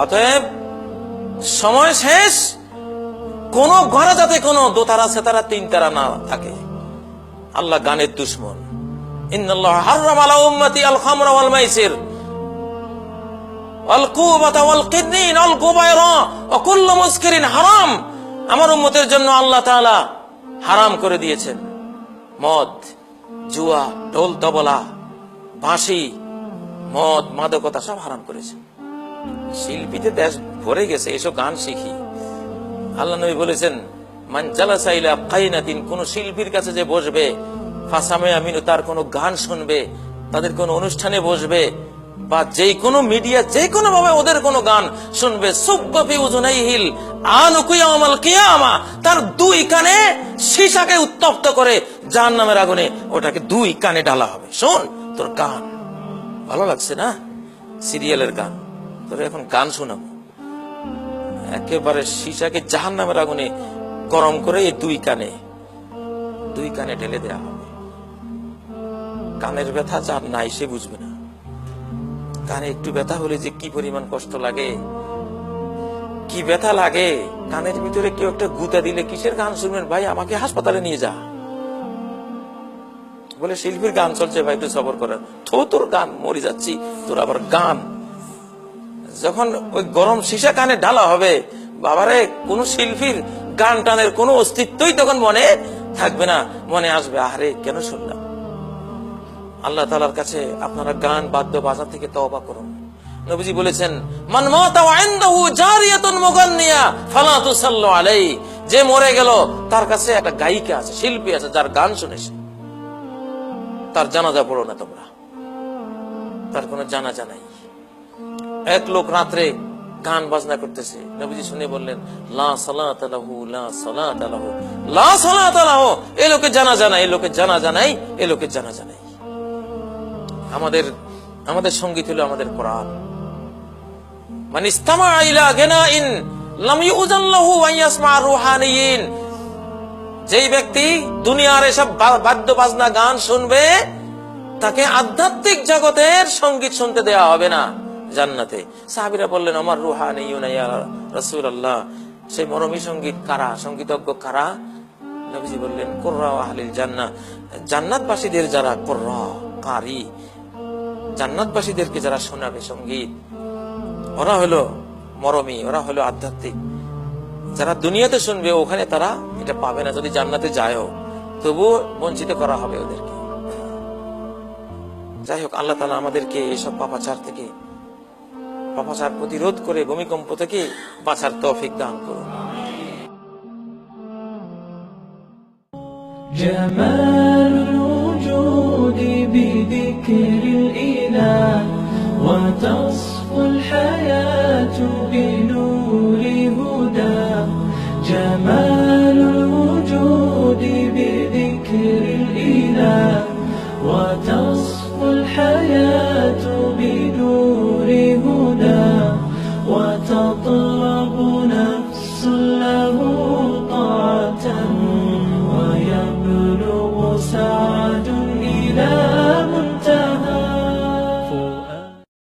অতএব সময় শেষ। কোন ঘরে যাতে কোনো দোতারা, সেতারা, তিন তারা না থাকে। আল্লাহ গানের দুশ্মন। হারাম। আমার জন্য আল্লাহ হারাম করে দিয়েছেন। মদ, জুয়া, ঢোল, তবলা, বাঁশি, মদ, মাদকতা সব হারাম করেছেন। শিল্পীতে দেশ ভরে গেছে, এসব গান শিখি। আল্লাহ নবী বলেছেন, মান জালাসাইলা কাইনাতিন কোন শিল্পীর কাছে যে বসবে ফাসামে আমিনু তার কোনো গান শুনবে, তাদের কোনো অনুষ্ঠানে বসবে, বা যে কোনো মিডিয়া যে কোনো ভাবে ওদের কোনো গান শুনবে সুব্বফি উজুনাইহিল আনুকুয়ামাল কিয়ামা তার দুই কানে সীসাকে উত্তপ্ত করে জাহান্নামের আগুনে ওটাকে দুই কানে ডালা হবে। শোন, তোর গান, ভালো লাগছে না? সিরিয়ালের গান। তোর এখন গান শোনাবো। একেবারে সীসাকে জাহান নামের আগুনে গরম করে এই দুই কানে দুই কানে ঢেলে দেয়া হবে। কানের ব্যথা যার নাই সে বুঝবে না। কানে একটু ব্যথা হলে যে কি পরিমাণ কষ্ট লাগে, কি ব্যথা লাগে, কানের ভিতরে কেউ একটা গুতা দিলে কিসের গান শুনবেন? ভাই, আমাকে হাসপাতালে নিয়ে যা। বলে, শিল্পীর গান চলছে ভাই, একটু সবর করার থো, তোর গান, মরে যাচ্ছি, তোর আবার গান। যখন ওই গরম সীসা কানে ঢালা হবে, বাবারে, কোন শিল্পীর গান টানের কোনো অস্তিত্বই তখন মনে থাকবে না, মনে আসবে আরে কেন শুনলাম? আল্লাহ তালার কাছে আপনারা গান বাদ্য বাজা থেকে তওবা করুন। নবীজি বলেছেন যে মরে গেল, তার কাছে একটা গায়িকা আছে, শিল্পী আছে, যার গান শুনেছে তার জানাজা পড়ো না তোমরা। তার কোনো জানাজা নাই। এক লোক রাত্রে গান বাজনা করতেছে। নবীজি শুনে বললেন, লা সালাত লাহু লা সালাত লাহু লা সালাত লাহু এই লোকের জানা জানাই এই লোকের জানা জানাই এই লোকের জানা জানাই। আমাদের আমাদের সংগীত হলো আমাদের কোরআন। মানে ইস্তামা ইলা গিনাইন, লাম ইউজান লাহু ওয়া ইয়াসমা রুহানিয়িন যেই ব্যক্তি দুনিয়ার এসব বাদ্য বাজনা গান শুনবে, তাকে আধ্যাত্মিক জগতের সংগীত শুনতে দেয়া হবে না। জান্নাতে। সাহাবিরা বললেন, আমার রুহা রুহানি রসুল আল্লাহ সেই মরমী সংগীত কারা? সঙ্গীতজ্ঞ কারা? নবীজি বললেন, কোর্রা আহলিল জান্না জান্নাতবাসীদের যারা কোর্রা, কারি, জান্নাতবাসীদেরকে যারা শোনাবে সংগীত, ওরা হলো মরমী, ওরা হলো আধ্যাত্মিক। যারা দুনিয়াতে শুনবে, ওখানে তারা এটা পাবে না, যদি জান্নাতে যায়ও। তবুও বঞ্চিত করা হবে ওদেরকে। যাই হোক, আল্লাহ তালা আমাদেরকে এসব পাপাচার থেকে পাপাচার প্রতিরোধ করে ভূমিকম্প থেকে বাঁচার তৌফিক দান করুন جمال الوجود بذكر الإله وتصفو الحياة بنور هدى جمال 走。